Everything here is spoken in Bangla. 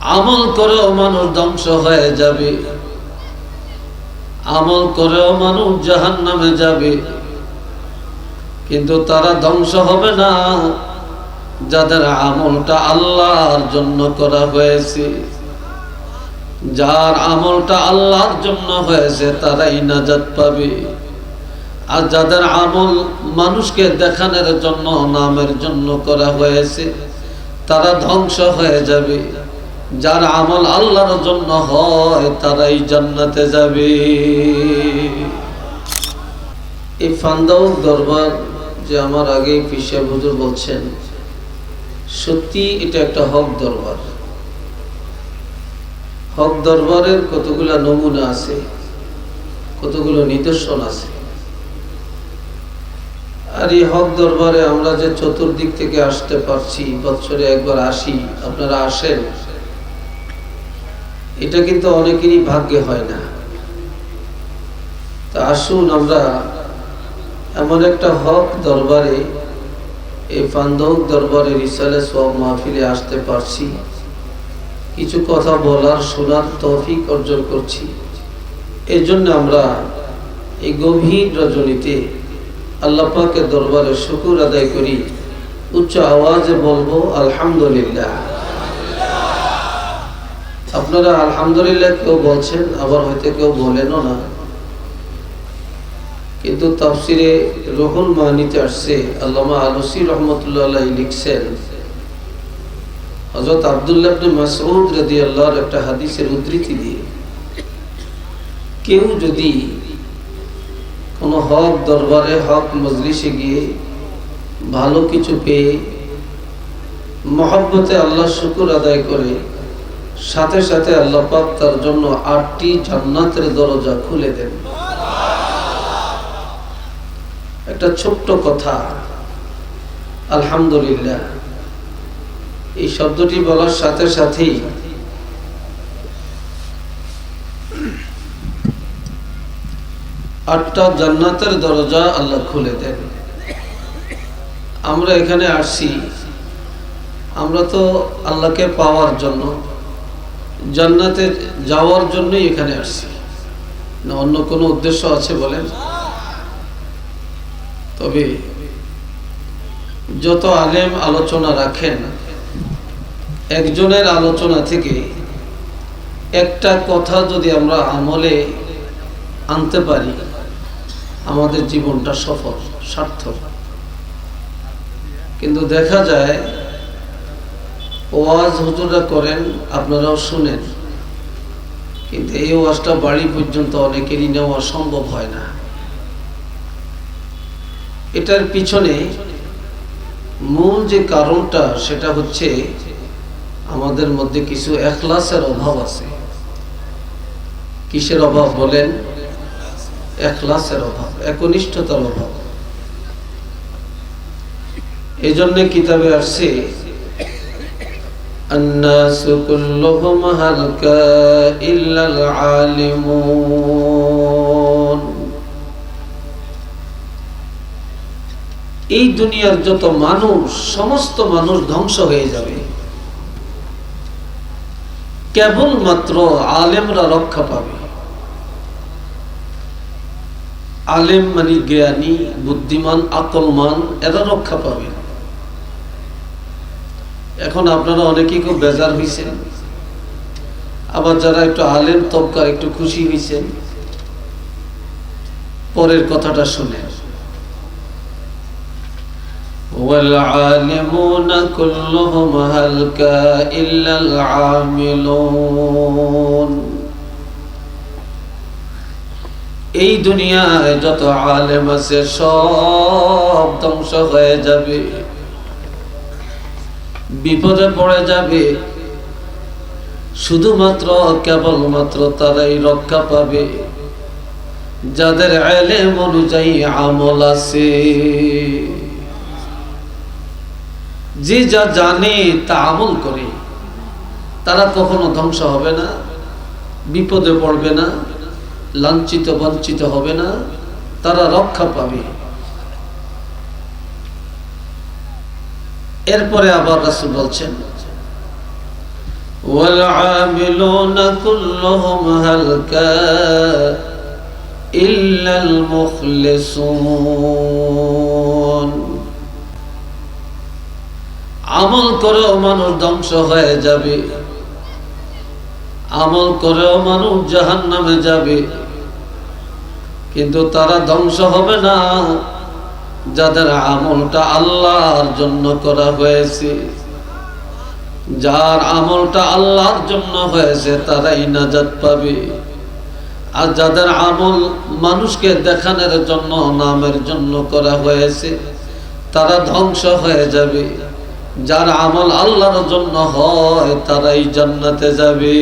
আমল করেও মানুষ ধ্বংস হয়ে যাবে। আমল করেও মানুষ জাহান নামে যাবে। কিন্তু তারা ধ্বংস হবে না। যাদের আমলটা আল্লাহর জন্য করা হয়েছে, যার আমলটা আল্লাহর জন্য হয়েছে, তারাই নাজাত পাবে। আর যাদের আমল মানুষকে দেখানোর জন্য, নামের জন্য করা হয়েছে, তারা ধ্বংস হয়ে যাবে। যার আমল আল্লাহর জন্য হয়, তারাই জান্নাতে যাবে। এই ফান্দাউ দরবার যে আমার আগে পিসা হুজুর বলছেন, সত্যি এটা একটা হক দরবার। হক দরবারের কতগুলো নমুনা আছে, কতগুলো নিদর্শন আছে। আর এই হক দরবারে আমরা যে চতুর্দিক থেকে আসতে পারছি, বছরে একবার আসি, আপনারা আসেন। এটা কিন্তু অনেকেরই ভাগ্যে হয় না। তা আসুন আমরা এমন একটা হক দরবারে, এই ফান্দক দরবারে রিসালে সব মাহফিলে আসতে পারছি। কিছু কথা বলার, শোনার তৌফিক অর্জন করছি। এই জন্য আমরা এই গভীর রজনীতে আল্লাহ পাকের দরবারে শুকুর আদায় করি। উচ্চ আওয়াজে বলব, আলহামদুলিল্লাহ। আপনারা আলহামদুলিল্লাহ কেউ বলছেন, আবার হয়তো কেউ বলেনও না। কিন্তু তাফসিরে রহুল মাহানিতে আসছে, আল্লামা আলসি রহমতুল্লাহ লিখছেন হজরত আবদুল্লাহ মাসউদ রাদি আল্লাহর একটা হাদিসের উদ্ধৃতি দিয়ে, কেউ যদি কোনো হক দরবারে, হক মজলিসে গিয়ে ভালো কিছু পেয়ে মহব্বতে আল্লাহ শুকুর আদায় করে সাথে সাথে আল্লাহ পাক তার জন্য আটটি জান্নাতের দরজা খুলে দেন। একটা ছোট্ট কথা, আলহামদুলিল্লাহ। এই শব্দটি বলার সাথে সাথেই আটটা জান্নাতের দরজা আল্লাহ খুলে দেন। আমরা এখানে আসছি। আমরা তো আল্লাহকে পাওয়ার জন্য জান্নাতে যাওয়ার জন্যই এখানে আসছি। না, অন্য কোনো উদ্দেশ্য আছে বলেন? তবে যত আলেম আলোচনা রাখেন, একজনের আলোচনা থেকে একটা কথা যদি আমরা আমলে আনতে পারি, আমাদের জীবনটা সফল, সার্থক। কিন্তু দেখা যায় ওয়াজ হুজুরা করেন, আপনারাও শুনেন। কিন্তু এই ওয়াজটা বাড়ি পর্যন্ত অনেকেরই নেওয়া সম্ভব হয় না। এটার পিছনে মূল যে কারণটা, সেটা হচ্ছে আমাদের মধ্যে কিছু এখলাসের অভাব আছে। কিসের অভাব বলেন? এখলাসের অভাব, একনিষ্ঠতার অভাব। এই জন্য কিতাবে আসছে الناس كلهم هلكا إلا العالمون এই দুনিয়ার যত মানুষ সমস্ত মানুষ ধ্বংস হয়ে যাবে কেবলমাত্র আলেমরা রক্ষা পাবে আলেম মানে জ্ঞানী বুদ্ধিমান আকলমান এরা রক্ষা পাবে এখন আপনারা অনেকেই খুব বেজার হয়েছেন আবার যারা একটু আলেম তবকার একটু খুশি হয়েছেন পরের কথাটা শুনে والعالمون كلهم هلكا إلا العاملون এই দুনিয়ায় যত আলেম আছে সব ধ্বংস হয়ে যাবে বিপদে পড়ে যাবে। শুধুমাত্র, কেবলমাত্র তারাই রক্ষা পাবে। যাদের এলেম অনুযায়ী আমল আছে। যে যা জানে, তা আমল করে, তারা কখনো ধ্বংস হবে না, বিপদে পড়বে না, লাঞ্ছিত, বঞ্চিত হবে না, তারা রক্ষা পাবে। এরপরে আবার রাসুল বলছেন والعاملون كلهم هلكا إلا المخلصون আমল করেও মানুষ ধ্বংস হয়ে যাবে আমল করেও মানুষ জাহান নামে যাবে কিন্তু তারা ধ্বংস হবে না যাদের আমলটা আল্লাহর জন্য করা হয়েছে। যার আমলটা আল্লাহর জন্য হয়েছে, তারাই নাজাত পাবে। আর যাদের আমল মানুষকে দেখানোর জন্য, নামের জন্য করা হয়েছে, তারা ধ্বংস হয়ে যাবে। যার আমল আল্লাহর জন্য হয়, তারাই জান্নাতে যাবে।